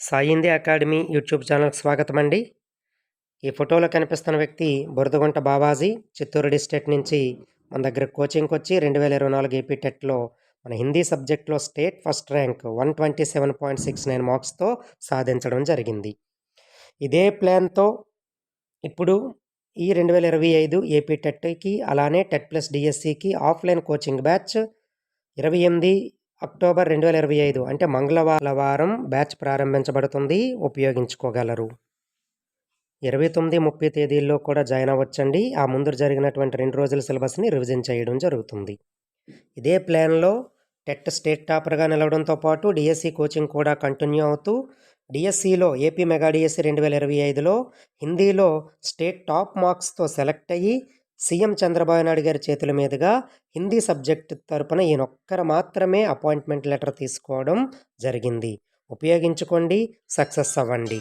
సాయింది academy YouTube ఛానల్కి స్వాగతం అండి ఈ ఫోటోలో కనిపిస్తున్న వ్యక్తి బురదగుంట బాబాజీ చిత్తూరు డిస్ట్రిక్ట్ నుంచి మన దగ్గర కోచింగ్కి వచ్చి రెండు వేల ఇరవై నాలుగు ఏపీ టెట్లో మన హిందీ సబ్జెక్ట్లో state first rank one twenty seven point six nine మార్క్స్తో సాధించడం జరిగింది. ఇదే ప్లాన్తో ఇప్పుడు ఈ రెండు వేల ఇరవై ఐదు ఏపీ టెట్కి అలానే టెట్ ప్లస్ డిఎస్సికి ఆఫ్లైన్ కోచింగ్ బ్యాచ్ ఇరవై ఎనిమిది అక్టోబర్ రెండు వేల ఇరవై ఐదు అంటే మంగళవారం బ్యాచ్ ప్రారంభించబడుతుంది. ఉపయోగించుకోగలరు. ఇరవై తొమ్మిది ముప్పై తేదీల్లో కూడా జాయిన్ అవ్వచ్చండి. ఆ ముందు జరిగినటువంటి రెండు రోజుల సిలబస్ని రివిజన్ చేయడం జరుగుతుంది. ఇదే ప్లాన్లో టెట్ స్టేట్ టాపర్గా నిలవడంతో పాటు డిఎస్సి కోచింగ్ కూడా కంటిన్యూ అవుతూ డిఎస్సిలో ఏపీ మెగా డిఎస్సి రెండు వేల ఇరవై ఐదులో హిందీలో స్టేట్ టాప్ మార్క్స్తో సెలెక్ట్ అయ్యి సీఎం చంద్రబాబు నాయుడు గారి చేతుల మీదుగా హిందీ సబ్జెక్టు తరపున ఈయనొక్కరు మాత్రమే అపాయింట్మెంట్ లెటర్ తీసుకోవడం జరిగింది. ఉపయోగించుకోండి సక్సెస్ అవ్వండి.